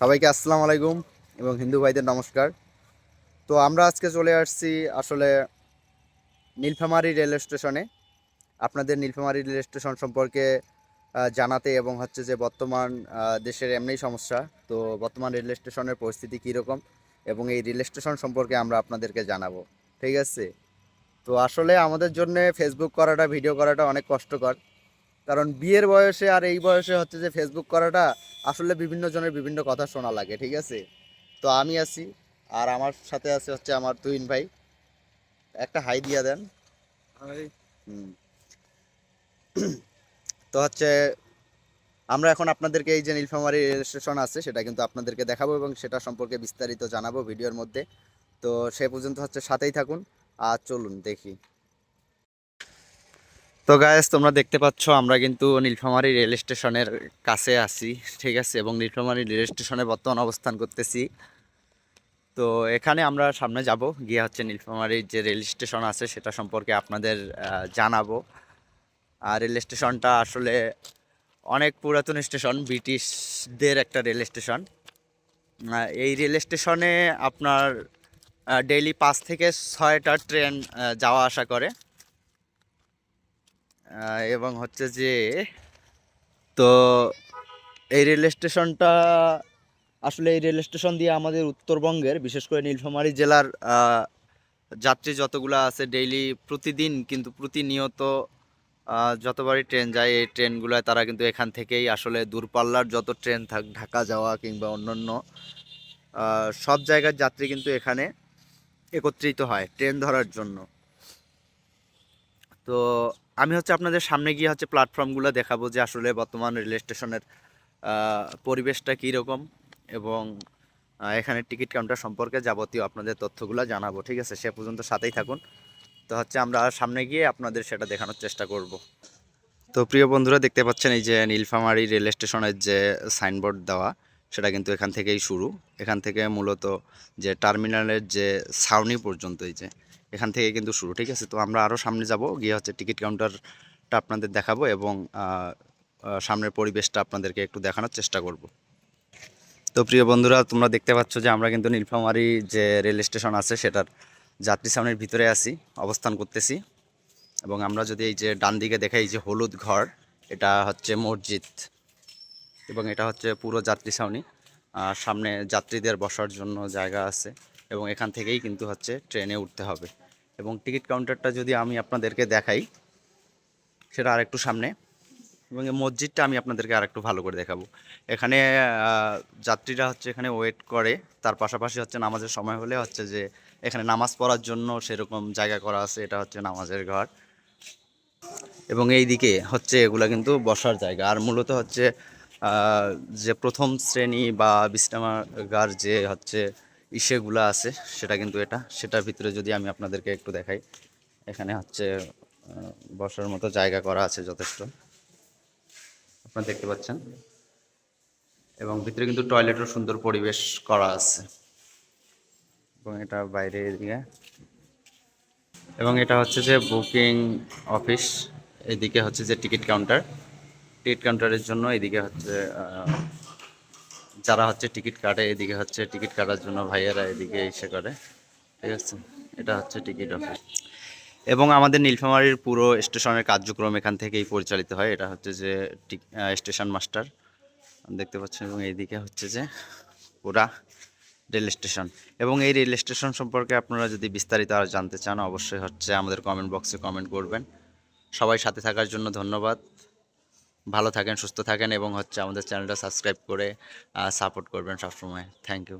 সবাইকে আসসালামু আলাইকুম এবং হিন্দু ভাইদের নমস্কার। তো আমরা আজকে চলে আসছি আসলে নীলফামারী রেল স্টেশনে। আপনাদের নীলফামারী রেল স্টেশন সম্পর্কে জানাতে এবং হচ্ছে যে বর্তমান দেশের এমনি সমস্যা, তো বর্তমান রেল স্টেশনের পরিস্থিতি কীরকম এবং এই রেল স্টেশন সম্পর্কে আমরা আপনাদেরকে জানাব, ঠিক আছে? তো আসলে আমাদের জন্য ফেসবুক করাটা ভিডিও করাটা অনেক কষ্টকর। কারণ বিয়ের বয়সে আর এই বয়সে হচ্ছে যে ফেসবুক করাটা আসলে বিভিন্ন জনের বিভিন্ন কথা শোনা লাগে ঠিক আছে? তো আমি আছি আর আমার সাথে আছে হচ্ছে আমার তুহিন ভাই। একটা হাই দিয়া দেন। হুম। তো হচ্ছে আমরা এখন আপনাদেরকে এই যে নীলফামারি রেল স্টেশন আছে সেটা কিন্তু আপনাদেরকে দেখাবো এবং সেটা সম্পর্কে বিস্তারিত জানাব ভিডিওর মধ্যে। তো সে পর্যন্ত হচ্ছে সাথেই থাকুন। আর চলুন দেখি। তো গায়েস তোমরা দেখতে পাচ্ছ, আমরা কিন্তু নীলফামারী রেল স্টেশনের কাছে আছি, ঠিক আছে? এবং নীলফামারী রেল স্টেশনে বর্তমান অবস্থান করতেছি। তো এখানে আমরা সামনে যাব, গিয়ে হচ্ছে নীলফামারির যে রেল স্টেশন আছে, সেটা সম্পর্কে আপনাদের জানাব। আর রেল স্টেশনটা আসলে অনেক পুরাতন স্টেশন, ব্রিটিশদের একটা রেল স্টেশন। এই রেল স্টেশনে আপনার ডেইলি পাঁচ থেকে ছয়টা ট্রেন যাওয়া আসা করে। এবং হচ্ছে যে, তো এই রেল স্টেশনটা আসলে এই রেল স্টেশন দিয়ে আমাদের উত্তরবঙ্গের, বিশেষ করে নীলফামারী জেলার যাত্রী যতগুলো আছে ডেইলি প্রতিদিন কিন্তু প্রতিনিয়ত যতবারই ট্রেন যায়, এই ট্রেনগুলোয় তারা কিন্তু এখান থেকেই আসলে দূরপাল্লার যত ট্রেন থাক, ঢাকা যাওয়া কিংবা অন্যান্য সব জায়গার যাত্রী কিন্তু এখানে একত্রিত হয় ট্রেন ধরার জন্য। তো আমি হচ্ছে আপনাদের সামনে গিয়ে হচ্ছে প্ল্যাটফর্মগুলো দেখাবো যে আসলে বর্তমান রেল স্টেশনের পরিবেশটা কীরকম এবং এখানে টিকিট কাউন্টার সম্পর্কে যাবতীয় আপনাদের তথ্যগুলো জানাব, ঠিক আছে? সে পর্যন্ত সাথেই থাকুন। তো হচ্ছে আমরা সামনে গিয়ে আপনাদের সেটা দেখানোর চেষ্টা করব। তো প্রিয় বন্ধুরা, দেখতে পাচ্ছেন এই যে নীলফামারি রেল স্টেশনের যে সাইনবোর্ড দেওয়া, সেটা কিন্তু এখান থেকেই শুরু। এখান থেকে মূলত যে টার্মিনালের যে ছাউনি পর্যন্ত এই যে এখান থেকে কিন্তু শুরু, ঠিক আছে? তো আমরা আরও সামনে যাব, গিয়ে হচ্ছে টিকিট কাউন্টারটা আপনাদের দেখাবো এবং সামনের পরিবেশটা আপনাদেরকে একটু দেখানোর চেষ্টা করব। তো প্রিয় বন্ধুরা, তোমরা দেখতে পাচ্ছ যে আমরা কিন্তু নীলফামারী যে রেল স্টেশন আছে, সেটার যাত্রী সামনের ভিতরে আছি, অবস্থান করতেছি। এবং আমরা যদি এই যে ডান দিকে দেখাই যে হলুদ ঘর, এটা হচ্ছে মসজিদ। এবং এটা হচ্ছে পুরো যাত্রী ছাউনি। সামনে যাত্রীদের বসার জন্য জায়গা আছে। এবং এখান থেকেই কিন্তু হচ্ছে ট্রেনে উঠতে হবে। এবং টিকিট কাউন্টারটা যদি আমি আপনাদেরকে দেখাই, সেটা আরেকটু সামনে, এবং এই মসজিদটা আমি আপনাদেরকে আরেকটু ভালো করে দেখাবো। এখানে যাত্রীরা হচ্ছে এখানে ওয়েট করে, তার পাশাপাশি হচ্ছে নামাজের সময় হলে হচ্ছে যে এখানে নামাজ পড়ার জন্য সেরকম জায়গা করা আছে, এটা হচ্ছে নামাজের ঘর। এবং এই দিকে হচ্ছে এগুলা কিন্তু বসার জায়গা। আর মূলত হচ্ছে যে প্রথম শ্রেণি বা বিশ্রামাগার যে হচ্ছে ইসেগুলা আছে, সেটা কিন্তু এটা। সেটার ভিতরে যদি আমি আপনাদেরকে একটু দেখাই, এখানে হচ্ছে বসার মতো জায়গা করা আছে যথেষ্ট। আপনারা দেখতে পাচ্ছেন? এবং ভিতরে কিন্তু টয়লেটও সুন্দর পরিবেশ করা আছে। এবং এটা বাইরে এদিকে। এবং এটা হচ্ছে যে বুকিং অফিস, এদিকে হচ্ছে যে টিকিট কাউন্টার। টিকিট কাউন্টারের জন্য এদিকে হচ্ছে যারা হচ্ছে টিকিট কাটে, এদিকে হচ্ছে টিকিট কাটার জন্য ভাইয়েরা এদিকে এসে করে। ঠিক আছে? এটা হচ্ছে টিকিট অফিস এবং আমাদের নীলফামারীর পুরো স্টেশনের কার্যক্রম এখান থেকেই পরিচালিত হয়। এটা হচ্ছে যে স্টেশন মাস্টার, দেখতে পাচ্ছেন? এবং এইদিকে হচ্ছে যে পুরা রেল স্টেশন। এবং এই রেল স্টেশন সম্পর্কে আপনারা যদি বিস্তারিত আর জানতে চান, অবশ্যই হচ্ছে আমাদের কমেন্ট বক্সে কমেন্ট করবেন। সবাই সাথে থাকার জন্য ধন্যবাদ। ভালো থাকেন, সুস্থ থাকেন এবং হচ্ছে আমাদের চ্যানেলটা সাবস্ক্রাইব করে সাপোর্ট করবেন সবসময়। Thank you